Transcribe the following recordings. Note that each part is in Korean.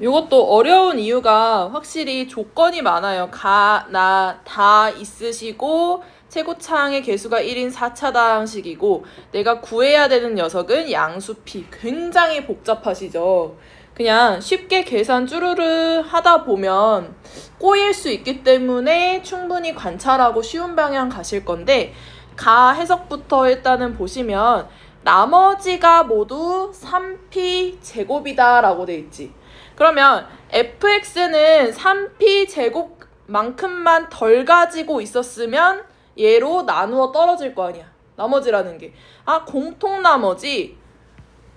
이것도 어려운 이유가 확실히 조건이 많아요. 가, 나, 다 있으시고 최고창의 개수가 1인 4차당식이고 내가 구해야 되는 녀석은 양수피. 굉장히 복잡하시죠. 그냥 쉽게 계산 쭈르르 하다 보면 꼬일 수 있기 때문에 충분히 관찰하고 쉬운 방향 가실 건데 가 해석부터 일단은 보시면 나머지가 모두 3p 제곱이다라고 돼 있지. 그러면 fx는 3p 제곱만큼만 덜 가지고 있었으면 얘로 나누어 떨어질 거 아니야. 나머지라는 게. 아, 공통 나머지.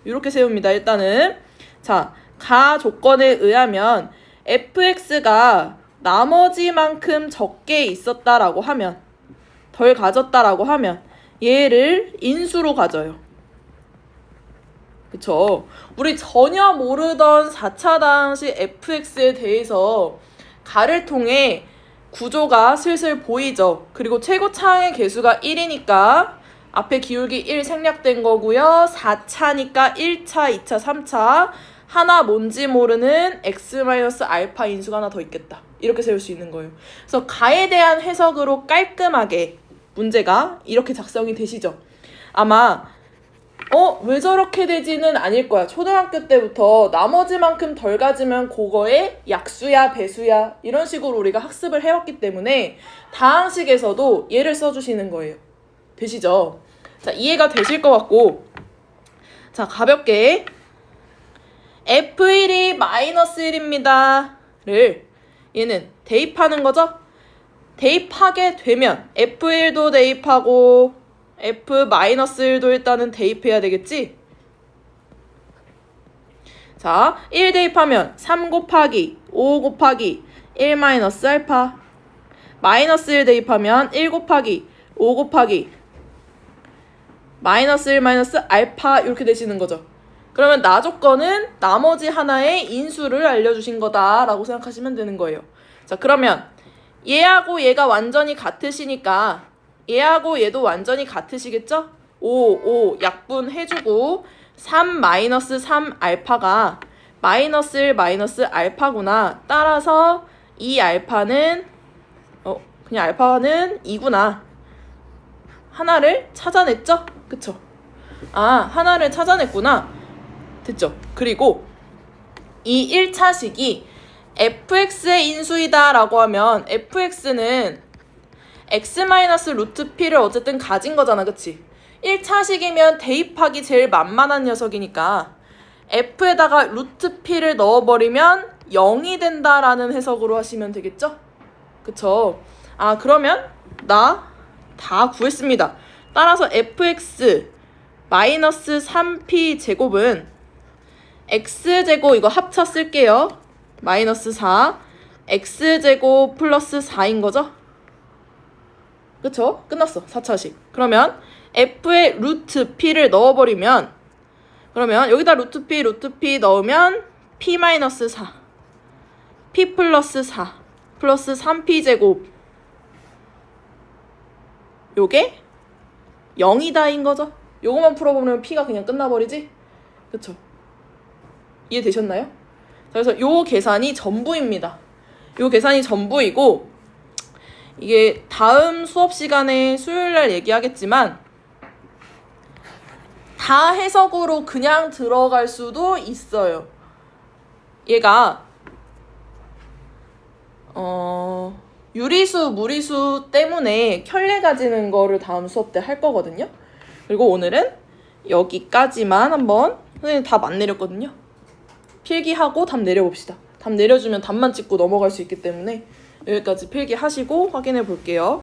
이렇게 세웁니다. 일단은. 자, 가 조건에 의하면 fx가 나머지만큼 적게 있었다라고 하면 덜 가졌다라고 하면 얘를 인수로 가져요. 그쵸. 우리 전혀 모르던 4차 당시 fx에 대해서 가를 통해 구조가 슬슬 보이죠. 그리고 최고차의 개수가 1이니까 앞에 기울기 1 생략된 거고요. 4차니까 1차, 2차, 3차. 하나 뭔지 모르는 x-알파 인수가 하나 더 있겠다. 이렇게 세울 수 있는 거예요. 그래서 가에 대한 해석으로 깔끔하게 문제가 이렇게 작성이 되시죠. 아마 어, 왜 저렇게 되지는 아닐 거야. 초등학교 때부터 나머지만큼 덜 가지면 그거에 약수야, 배수야, 이런 식으로 우리가 학습을 해왔기 때문에 다항식에서도 얘를 써주시는 거예요. 되시죠? 자, 이해가 되실 것 같고. 자, 가볍게. F1이 마이너스 1입니다. 를 얘는 대입하는 거죠? 대입하게 되면 F1도 대입하고 F-1도 일단은 대입해야 되겠지? 자, 1 대입하면 3 곱하기 5 곱하기 1 마이너스 알파 마이너스 1 대입하면 1 곱하기 5 곱하기 마이너스 1 마이너스 알파 이렇게 되시는 거죠. 그러면 나 조건은 나머지 하나의 인수를 알려주신 거다라고 생각하시면 되는 거예요. 자, 그러면 얘하고 얘가 완전히 같으시니까 얘하고 얘도 완전히 같으시겠죠? 5, 5 약분 해주고 3 마이너스 3 알파가 마이너스 1 마이너스 알파구나. 따라서 이 알파는 어 그냥 알파는 2구나. 하나를 찾아냈죠? 그쵸? 아 하나를 찾아냈구나. 됐죠? 그리고 이 1차식이 fx의 인수이다 라고 하면 fx는 x 마이너스 루트 p를 어쨌든 가진 거잖아, 그치? 1차식이면 대입하기 제일 만만한 녀석이니까 f에다가 루트 p를 넣어버리면 0이 된다라는 해석으로 하시면 되겠죠? 그쵸? 아, 그러면 나 다 구했습니다. 따라서 fx 마이너스 3p 제곱은 x제곱 이거 합차 쓸게요. 마이너스 4 x제곱 플러스 4인 거죠? 그쵸? 끝났어. 4차식. 그러면 f에 루트 p를 넣어버리면 그러면 여기다 루트 p, 루트 p 넣으면 p 마이너스 4 p 플러스 4 플러스 3p 제곱 요게 0이다인 거죠? 요거만 풀어보면 p가 그냥 끝나버리지? 그쵸? 이해되셨나요? 자, 그래서 요 계산이 전부입니다. 요 계산이 전부이고 이게 다음 수업 시간에 수요일 날 얘기하겠지만 다 해석으로 그냥 들어갈 수도 있어요. 얘가 어 유리수, 무리수 때문에 켤레 가지는 거를 다음 수업 때 할 거거든요. 그리고 오늘은 여기까지만 한번 선생님 답 안 내렸거든요. 필기하고 답 내려봅시다. 답 내려주면 답만 찍고 넘어갈 수 있기 때문에 여기까지 필기하시고 확인해 볼게요.